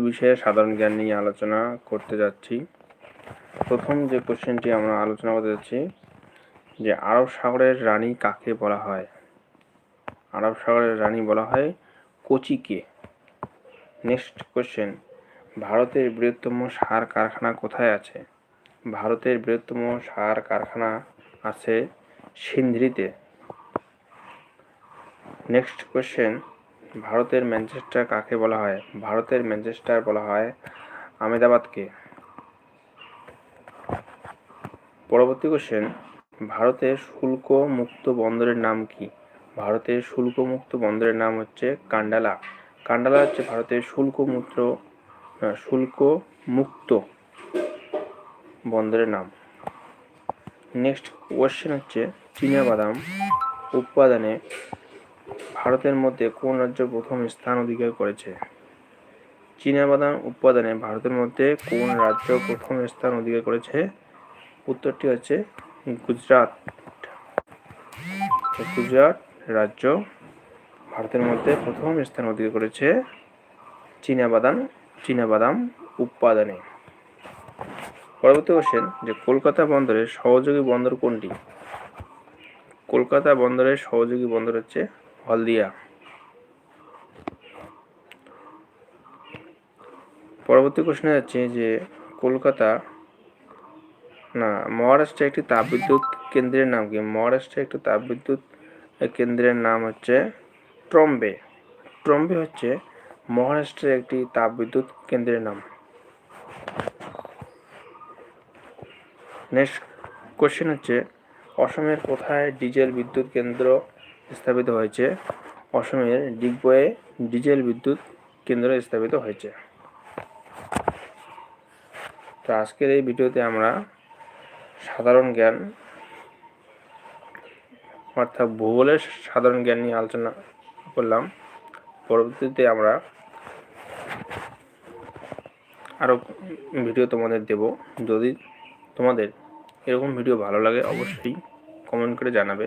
বিষয়ে সাধারণ জ্ঞান নিয়ে আলোচনা করতে যাচ্ছি। প্রথম যে কোশ্চেনটি আমরা আলোচনা করতে যাচ্ছি, যে আরব সাগরের রানী কাকে বলা হয়? আরব সাগরের রানী বলা হয় কোচিকে। নেক্সট কোশ্চেন, ভারতের বৃহত্তম সার কারখানা কোথায় আছে? ভারতের বৃহত্তম সার কারখানা আছে সিন্ধ্রিতে নেক্সট কোশ্চেন ভারতের ম্যানচেস্টার কাকে বলা হয়? ভারতের ম্যানচেস্টার বলা হয় আমেদাবাদকে পরবর্তী কোশ্চেন ভারতের শুল্ক মুক্ত বন্দরের নাম কি? ভারতের শুল্ক মুক্ত বন্দরের নাম হচ্ছে কান্ডালা। কান্ডালা হচ্ছে ভারতের শুল্ক মুক্ত শুল্ক মুক্ত বন্দরের নাম। নেক্সট কোশ্চেন হচ্ছে বাদাম উৎপাদনে ভারতের মধ্যে কোন রাজ্য প্রথম স্থান অধিকার করেছে? বাদাম উৎপাদনে ভারতের মধ্যে কোন রাজ্য প্রথম স্থান অধিকার করেছে? উত্তরটি হচ্ছে গুজরাট। গুজরাট রাজ্য ভারতের মধ্যে প্রথম স্থান অধিকার করেছে চীনাবাদাম চীনাবাদাম উৎপাদনে। পরবর্তী কোশ্চেন যে কলকাতা বন্দরের সহযোগী বন্দর কোনটি? কলকাতা বন্দরের সহযোগী বন্দর হচ্ছে হলদিয়া পরবর্তী কোশ্চেনে যাচ্ছে যে কলকাতা, না, মহারাষ্ট্রে একটি তাপবিদ্যুৎ কেন্দ্রের নাম কি? মহারাষ্ট্রে একটি তাপবিদ্যুৎ কেন্দ্রের নাম হচ্ছে ট্রম্বে। ট্রম্বে হচ্ছে মহারাষ্ট্রের একটি তাপবিদ্যুৎ কেন্দ্রের নাম। নেক্সট কোশ্চেন হচ্ছে, অসমের কোথায় ডিজেল বিদ্যুৎ কেন্দ্র স্থাপিত হয়েছে। অসমের ডিগবয়ে ডিজেল বিদ্যুৎ কেন্দ্র স্থাপিত হয়েছে। তো আজকের এই ভিডিওতে আমরা সাধারণ জ্ঞান, অর্থাৎ ভূগোলের সাধারণ জ্ঞান নিয়ে আলোচনা করলাম। পরবর্তীতে আমরা আরও ভিডিও তোমাদের দেব। যদি তোমাদের এরকম ভিডিও ভালো লাগে, অবশ্যই কমেন্ট করে জানাবে।